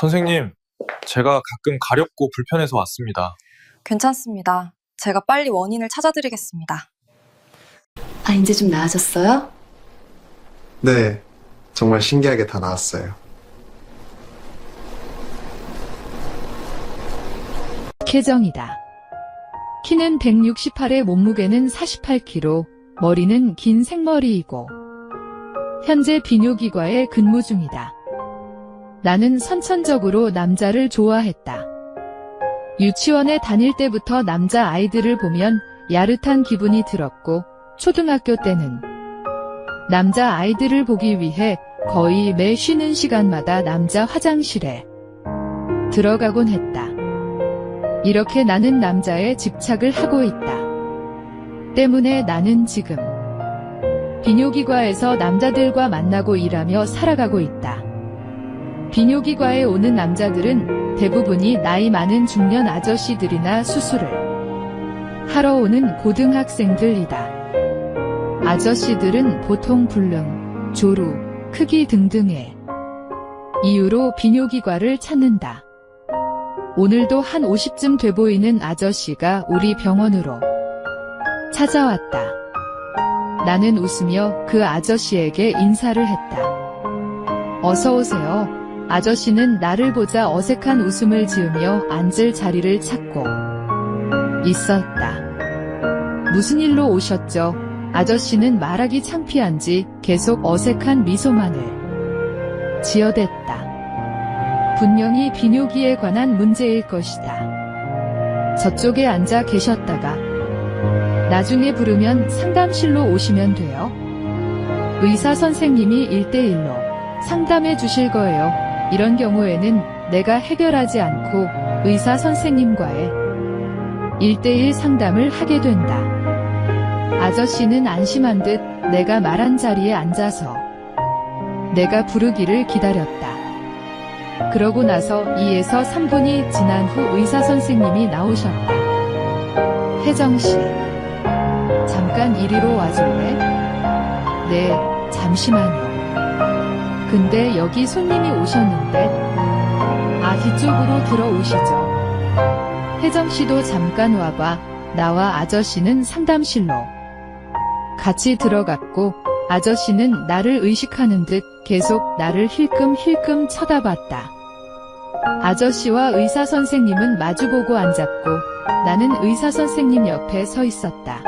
선생님, 제가 가끔 가렵고 불편해서 왔습니다. 괜찮습니다. 제가 빨리 원인을 찾아드리겠습니다. 아, 이제 좀 나아졌어요? 네, 정말 신기하게 다 나왔어요. 계정이다. 키는 168에 몸무게는 48kg, 머리는 긴 생머리이고, 현재 비뇨기과에 근무 중이다. 나는 선천적으로 남자를 좋아했다. 유치원에 다닐 때부터 남자 아이들을 보면 야릇한 기분이 들었고, 초등학교 때는 남자 아이들을 보기 위해 거의 매 쉬는 시간마다 남자 화장실에 들어가곤 했다. 이렇게 나는 남자에 집착을 하고 있다. 때문에 나는 지금 비뇨기과에서 남자들과 만나고 일하며 살아가고 있다. 비뇨기과에 오는 남자들은 대부분이 나이 많은 중년 아저씨들이나 수술을 하러 오는 고등학생들이다. 아저씨들은 보통 불능, 조루, 크기 등등의 이유로 비뇨기과를 찾는다. 오늘도 한 50쯤 돼 보이는 아저씨가 우리 병원으로 찾아왔다. 나는 웃으며 그 아저씨에게 인사를 했다. 어서 오세요. 아저씨는 나를 보자 어색한 웃음을 지으며 앉을 자리를 찾고 있었다. 무슨 일로 오셨죠? 아저씨는 말하기 창피한지 계속 어색한 미소만을 지어댔다. 분명히 비뇨기에 관한 문제일 것이다. 저쪽에 앉아 계셨다가 나중에 부르면 상담실로 오시면 돼요. 의사 선생님이 1대1로 상담해 주실 거예요. 이런 경우에는 내가 해결하지 않고 의사 선생님과의 1대1 상담을 하게 된다. 아저씨는 안심한 듯 내가 말한 자리에 앉아서 내가 부르기를 기다렸다. 그러고 나서 2에서 3분이 지난 후 의사 선생님이 나오셨다. 혜정씨, 잠깐 이리로 와줄래? 네, 잠시만요. 근데 여기 손님이 오셨는데, 아, 뒤쪽으로 들어오시죠. 혜정씨도 잠깐 와봐. 나와 아저씨는 상담실로 같이 들어갔고, 아저씨는 나를 의식하는 듯 계속 나를 힐끔힐끔 쳐다봤다. 아저씨와 의사 선생님은 마주보고 앉았고 나는 의사 선생님 옆에 서 있었다.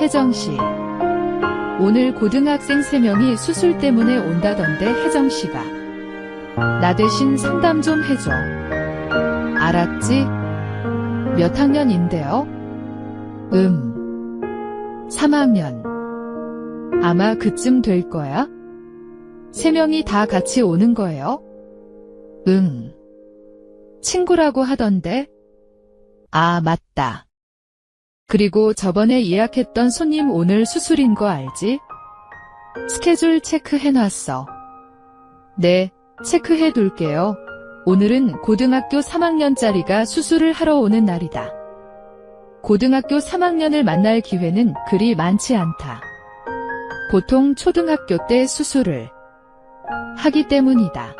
혜정씨. 오늘 고등학생 3명이 수술 때문에 온다던데 혜정씨가 나 대신 상담 좀 해줘. 알았지? 몇 학년인데요? 음. 3학년. 아마 그쯤 될 거야? 세 명이 다 같이 오는 거예요? 응. 친구라고 하던데? 아, 맞다. 그리고 저번에 예약했던 손님 오늘 수술인 거 알지? 스케줄 체크해놨어. 네, 체크해 둘게요. 오늘은 고등학교 3학년짜리가 수술을 하러 오는 날이다. 고등학교 3학년을 만날 기회는 그리 많지 않다. 보통 초등학교 때 수술을 하기 때문이다.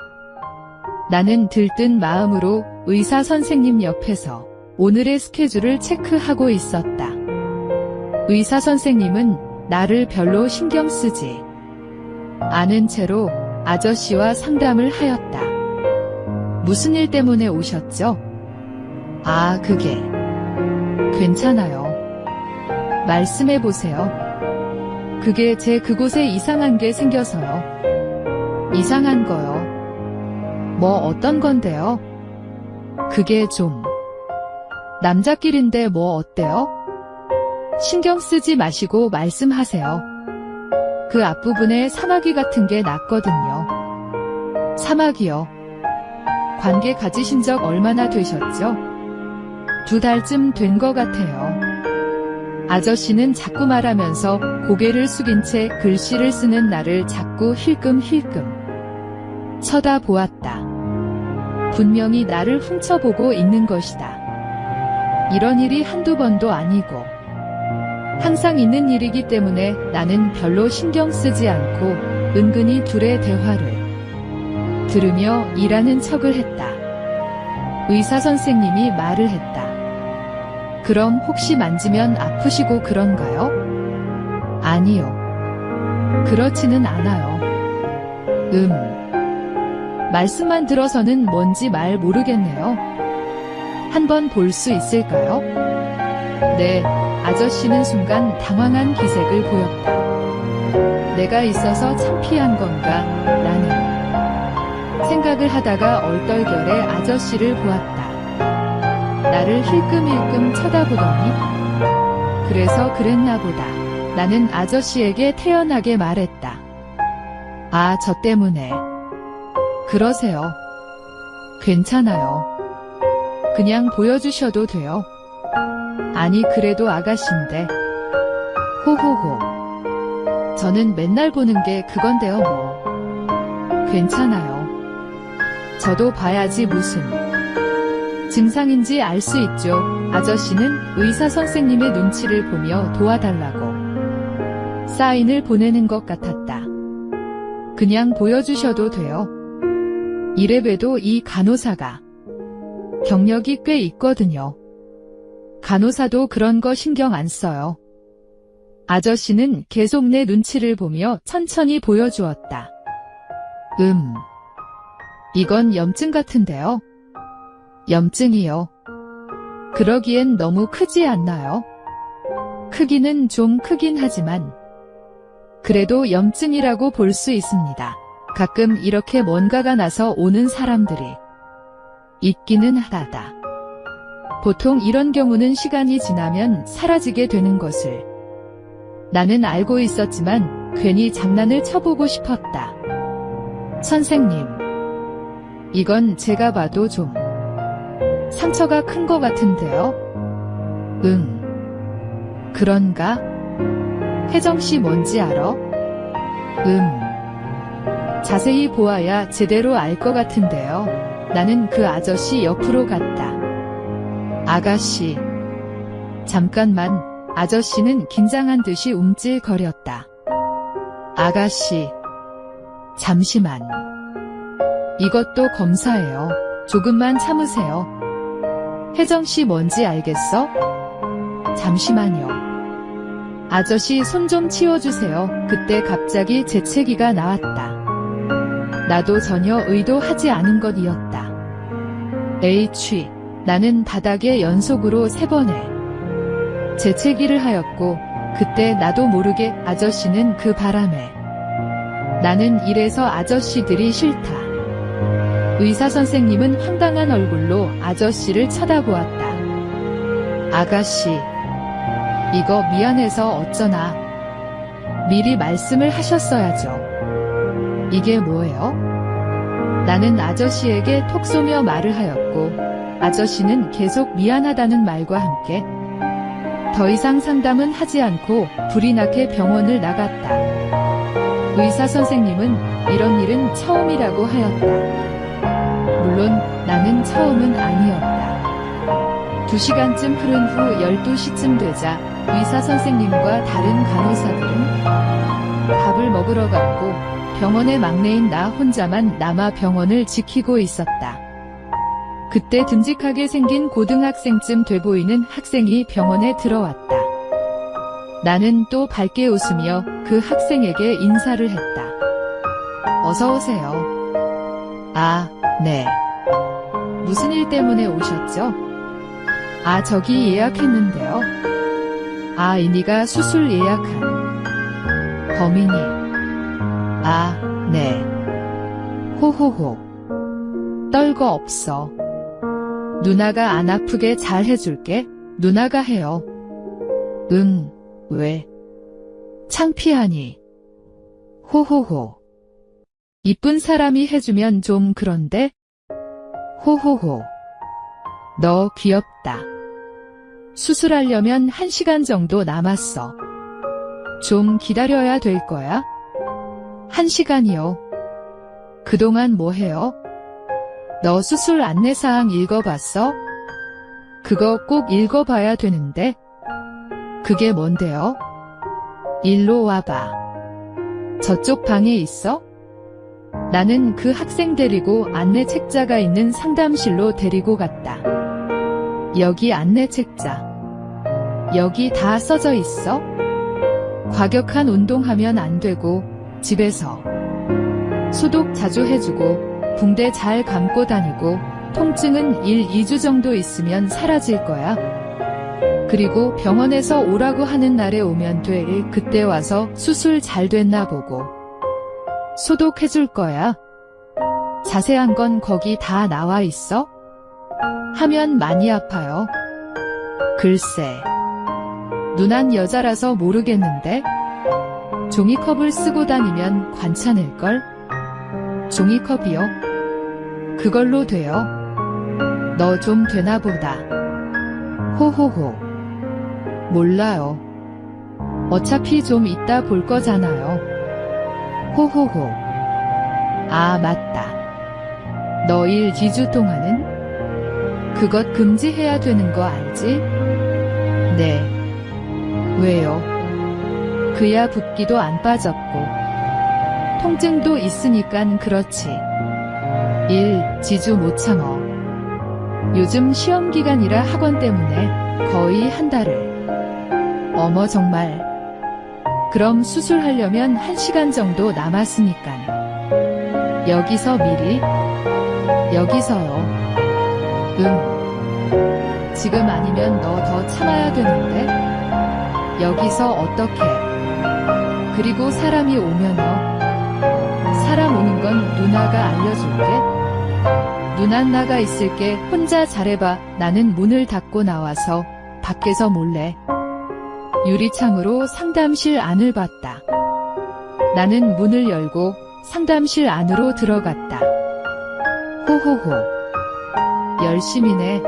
나는 들뜬 마음으로 의사 선생님 옆에서 오늘의 스케줄을 체크하고 있었다. 의사 선생님은 나를 별로 신경 쓰지 않은 채로 아저씨와 상담을 하였다. 무슨 일 때문에 오셨죠? 아, 그게 괜찮아요. 말씀해 보세요. 그게 제 그곳에 이상한 게 생겨서요. 이상한 거요. 뭐 어떤 건데요? 그게 좀 남자끼린데 뭐 어때요? 신경 쓰지 마시고 말씀하세요. 그 앞부분에 사마귀 같은 게 났거든요. 사마귀요. 관계 가지신 적 얼마나 되셨죠? 두 달쯤 된 것 같아요. 아저씨는 자꾸 말하면서 고개를 숙인 채 글씨를 쓰는 나를 자꾸 힐끔힐끔 쳐다보았다. 분명히 나를 훔쳐보고 있는 것이다. 이런 일이 한두 번도 아니고 항상 있는 일이기 때문에 나는 별로 신경 쓰지 않고 은근히 둘의 대화를 들으며 일하는 척을 했다. 의사 선생님이 말을 했다. 그럼 혹시 만지면 아프시고 그런가요? 아니요. 그렇지는 않아요. 음. 말씀만 들어서는 뭔지 말 모르겠네요. 한번 볼 수 있을까요? 네, 아저씨는 순간 당황한 기색을 보였다. 내가 있어서 창피한 건가, 나는. 생각을 하다가 얼떨결에 아저씨를 보았다. 나를 힐끔힐끔 쳐다보더니, 그래서 그랬나 보다. 나는 아저씨에게 태연하게 말했다. 아, 저 때문에. 그러세요. 괜찮아요. 그냥 보여주셔도 돼요. 아니, 그래도 아가씨인데. 호호호. 저는 맨날 보는 게 그건데요, 뭐. 괜찮아요. 저도 봐야지 무슨. 증상인지 알 수 있죠. 아저씨는 의사 선생님의 눈치를 보며 도와달라고. 사인을 보내는 것 같았다. 그냥 보여주셔도 돼요. 이래봬도 이 간호사가 경력이 꽤 있거든요. 간호사도 그런 거 신경 안 써요. 아저씨는 계속 내 눈치를 보며 천천히 보여주었다. 음. 이건 염증 같은데요. 염증이요. 그러기엔 너무 크지 않나요? 크기는 좀 크긴 하지만 그래도 염증이라고 볼 수 있습니다. 가끔 이렇게 뭔가가 나서 오는 사람들이 있기는 하다. 보통 이런 경우는 시간이 지나면 사라지게 되는 것을 나는 알고 있었지만 괜히 장난을 쳐보고 싶었다. 선생님, 이건 제가 봐도 좀 상처가 큰 것 같은데요? 응. 그런가? 혜정씨 뭔지 알아? 음. 자세히 보아야 제대로 알 것 같은데요. 나는 그 아저씨 옆으로 갔다. 아가씨. 잠깐만, 아저씨는 긴장한 듯이 움찔거렸다. 아가씨. 잠시만. 이것도 검사예요. 조금만 참으세요. 혜정 씨 뭔지 알겠어? 잠시만요. 아저씨 손 좀 치워주세요. 그때 갑자기 재채기가 나왔다. 나도 전혀 의도하지 않은 것이었다. H. 나는 바닥에 연속으로 세 번의 재채기를 하였고, 그때 나도 모르게 아저씨는 그 바람에 나는 이래서 아저씨들이 싫다. 의사 선생님은 황당한 얼굴로 아저씨를 쳐다보았다. 아가씨, 이거 미안해서 어쩌나. 미리 말씀을 하셨어야죠. 이게 뭐예요? 나는 아저씨에게 톡 쏘며 말을 하였고, 아저씨는 계속 미안하다는 말과 함께 더 이상 상담은 하지 않고 불이 나게 병원을 나갔다. 의사 선생님은 이런 일은 처음이라고 하였다. 물론 나는 처음은 아니었다. 두 시간쯤 흐른 후 12시쯤 되자 의사 선생님과 다른 간호사들은 밥을 먹으러 갔고 병원의 막내인 나 혼자만 남아 병원을 지키고 있었다. 그때 듬직하게 생긴 고등학생쯤 돼 보이는 학생이 병원에 들어왔다. 나는 또 밝게 웃으며 그 학생에게 인사를 했다. 어서 오세요. 아, 네. 무슨 일 때문에 오셨죠? 아, 저기 예약했는데요. 아, 이니가 수술 예약한 범인이. 아, 네. 호호호. 떨거 없어. 누나가 안 아프게 잘 해줄게. 누나가 해요. 응, 왜? 창피하니. 호호호. 이쁜 사람이 해주면 좀 그런데? 호호호. 너 귀엽다. 수술하려면 한 시간 정도 남았어. 좀 기다려야 될 거야? 한 시간이요. 그동안 뭐 해요? 너 수술 안내사항 읽어봤어? 그거 꼭 읽어봐야 되는데. 그게 뭔데요? 일로 와봐. 저쪽 방에 있어? 나는 그 학생 데리고 안내 책자가 있는 상담실로 데리고 갔다. 여기 안내 책자. 여기 다 써져 있어? 과격한 운동하면 안 되고, 집에서 소독 자주 해주고, 붕대 잘 감고 다니고, 통증은 1, 2주 정도 있으면 사라질 거야. 그리고 병원에서 오라고 하는 날에 오면 돼. 그때 와서 수술 잘 됐나 보고. 소독해줄 거야. 자세한 건 거기 다 나와 있어? 하면 많이 아파요. 글쎄. 누난 여자라서 모르겠는데? 종이컵을 쓰고 다니면 괜찮을걸? 종이컵이요? 그걸로 돼요. 너 좀 되나 보다. 호호호. 몰라요. 어차피 좀 이따 볼 거잖아요. 호호호. 아, 맞다. 너 일 2주 동안은? 그것 금지해야 되는 거 알지? 네. 왜요? 그야 붓기도 안 빠졌고. 통증도 있으니깐 그렇지. 일, 지주 못 참어. 요즘 시험 기간이라 학원 때문에 거의 한 달을. 어머 정말. 그럼 수술하려면 한 시간 정도 남았으니깐. 여기서 미리? 여기서요. 응. 지금 아니면 너 더 참아야 되는데? 여기서 어떻게? 그리고 사람이 오면요. 사람 오는 건 누나가 알려줄게. 누난 나가 있을게 혼자 잘해봐. 나는 문을 닫고 나와서 밖에서 몰래 유리창으로 상담실 안을 봤다. 나는 문을 열고 상담실 안으로 들어갔다. 호호호. 열심히네.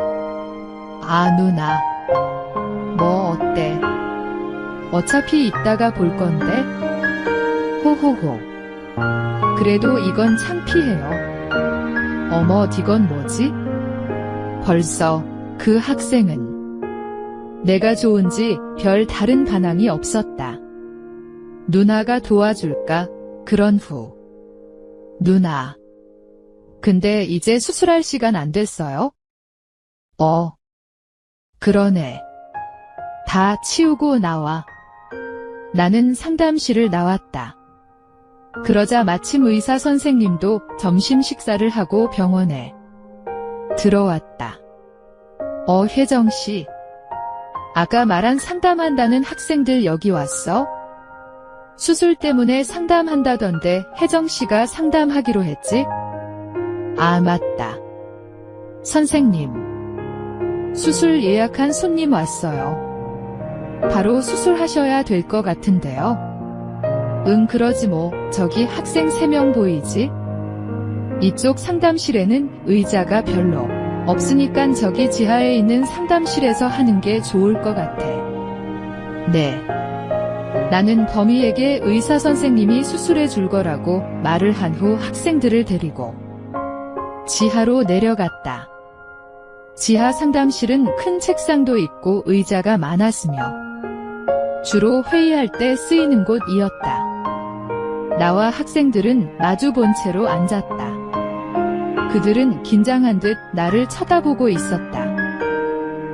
아, 누나. 어차피 이따가 볼 건데? 호호호. 그래도 이건 창피해요. 어머, 이건 뭐지? 벌써 그 학생은 내가 좋은지 별 다른 반항이 없었다. 누나가 도와줄까? 그런 후. 누나. 근데 이제 수술할 시간 안 됐어요? 어. 그러네. 다 치우고 나와. 나는 상담실을 나왔다. 그러자 마침 의사 선생님도 점심 식사를 하고 병원에 들어왔다. 어, 혜정 씨. 아까 말한 상담한다는 학생들 여기 왔어? 수술 때문에 상담한다던데 혜정 씨가 상담하기로 했지? 아, 맞다. 선생님. 수술 예약한 손님 왔어요. 바로 수술하셔야 될 것 같은데요. 응, 그러지 뭐. 저기 학생 3명 보이지? 이쪽 상담실에는 의자가 별로 없으니깐 저기 지하에 있는 상담실에서 하는 게 좋을 것 같아. 네. 나는 범이에게 의사 선생님이 수술해 줄 거라고 말을 한 후 학생들을 데리고 지하로 내려갔다. 지하 상담실은 큰 책상도 있고 의자가 많았으며 주로 회의할 때 쓰이는 곳이었다. 나와 학생들은 마주 본 채로 앉았다. 그들은 긴장한 듯 나를 쳐다보고 있었다.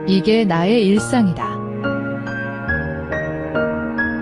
이게 나의 일상이다.